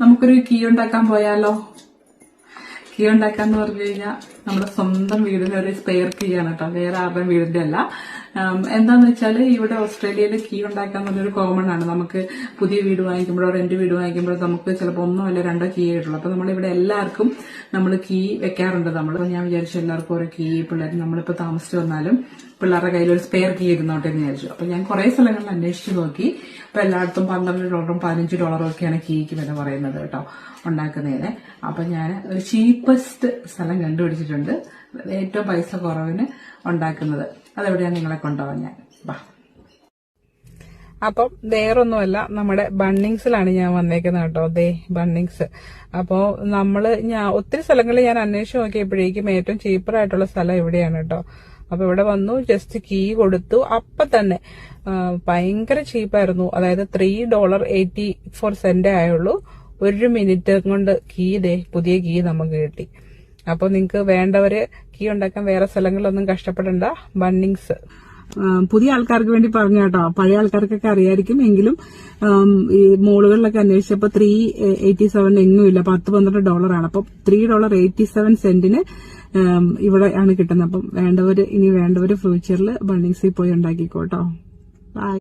നമുക്കൊരു കീ ഉണ്ടാക്കാൻ പോയാലോ? കീ ഉണ്ടാക്കാന്ന് പറഞ്ഞു കഴിഞ്ഞാൽ നമ്മുടെ സ്വന്തം വീടിന് ഒരു സ്പെയർ കീ ആണ് കേട്ടോ. വേറെ ആരുടെയും വീടിന്റെ അല്ല. എന്താന്ന് വെച്ചാൽ ഇവിടെ ഓസ്ട്രേലിയയിൽ കീ ഉണ്ടാക്കാൻ പറഞ്ഞൊരു കോമൺ ആണ്. നമുക്ക് പുതിയ വീട് വാങ്ങിക്കുമ്പോഴോ റെന്റ് വീട് വാങ്ങിക്കുമ്പോഴോ നമുക്ക് ചിലപ്പോൾ ഒന്നോ അല്ല രണ്ടോ കീ ആയിട്ടുള്ളൂ. അപ്പൊ നമ്മളിവിടെ എല്ലാവർക്കും നമ്മൾ കീ വെക്കാറുണ്ട്. നമ്മൾ ഞാൻ വിചാരിച്ചു എല്ലാവർക്കും ഓരോ കീ പിള്ളേർ നമ്മളിപ്പോ താമസിച്ചു വന്നാലും പിള്ളേരുടെ കയ്യിൽ ഒരു സ്പെയർ കീ ഇരുന്നോട്ടെ എന്ന് വിചാരിച്ചു. അപ്പൊ ഞാൻ കുറെ സ്ഥലങ്ങളിൽ അന്വേഷിച്ചു നോക്കി. അപ്പൊ എല്ലായിടത്തും പന്ത്രണ്ട് ഡോളറും പതിനഞ്ച് ഡോളറും ഒക്കെയാണ് കീക്ക് വില പറയുന്നത് കേട്ടോ ഉണ്ടാക്കുന്നതിന്. അപ്പൊ ഞാൻ ഒരു ചീപ്പസ്റ്റ് സ്ഥലം കണ്ടുപിടിച്ചിട്ടുണ്ട്. ഏറ്റവും പൈസ കുറവിന് ഉണ്ടാക്കുന്നത്. അതെവിടെയാണ് നിങ്ങളെ കൊണ്ടുപോകാൻ ഞാൻ? വാ അപ്പം വേറൊന്നുമല്ല നമ്മുടെ ബണ്ണിങ്സിലാണ് ഞാൻ വന്നേക്കുന്നത് കേട്ടോ. ദേ ബണ്ണിങ്സ്. അപ്പോൾ നമ്മൾ ഞാൻ ഒത്തിരി സ്ഥലങ്ങളിൽ ഞാൻ അന്വേഷിച്ച് നോക്കിയപ്പോഴേക്കും ഏറ്റവും ചീപ്പറായിട്ടുള്ള സ്ഥലം എവിടെയാണ് കേട്ടോ? അപ്പൊ ഇവിടെ വന്നു ജസ്റ്റ് കീ കൊടുത്തു. അപ്പൊ തന്നെ ഭയങ്കര ചീപ്പായിരുന്നു അതായത് three dollar eighty four cent ആയുള്ളൂ. ഒരു മിനിറ്റ് കൊണ്ട് കീ ദേ പുതിയ കീ നമുക്ക് കിട്ടി. അപ്പോൾ നിങ്ങൾക്ക് വേണ്ടവര് കീ ഉണ്ടാക്കാൻ വേറെ സ്ഥലങ്ങളിലൊന്നും കഷ്ടപ്പെടണ്ട. ബണ്ണിങ്സ് പുതിയ ആൾക്കാർക്ക് വേണ്ടി പറഞ്ഞു കേട്ടോ. പഴയ ആൾക്കാർക്കൊക്കെ അറിയായിരിക്കും. എങ്കിലും ഈ മോളുകളിലൊക്കെ അന്വേഷിച്ചപ്പോൾ ത്രീ എയ്റ്റി സെവൻ എങ്ങുമില്ല പത്ത് പന്ത്രണ്ട് ഡോളറാണ് അപ്പൊ ത്രീ ഡോളർ എയ്റ്റി സെവൻ സെന്റിന് ഇവിടെ ആണ് കിട്ടുന്നത്. അപ്പം വേണ്ടവര് ഇനി വേണ്ടവര് ഫ്യൂച്ചറിൽ ബണ്ണിങ്സിൽ പോയി ഉണ്ടാക്കിക്കോട്ടോ.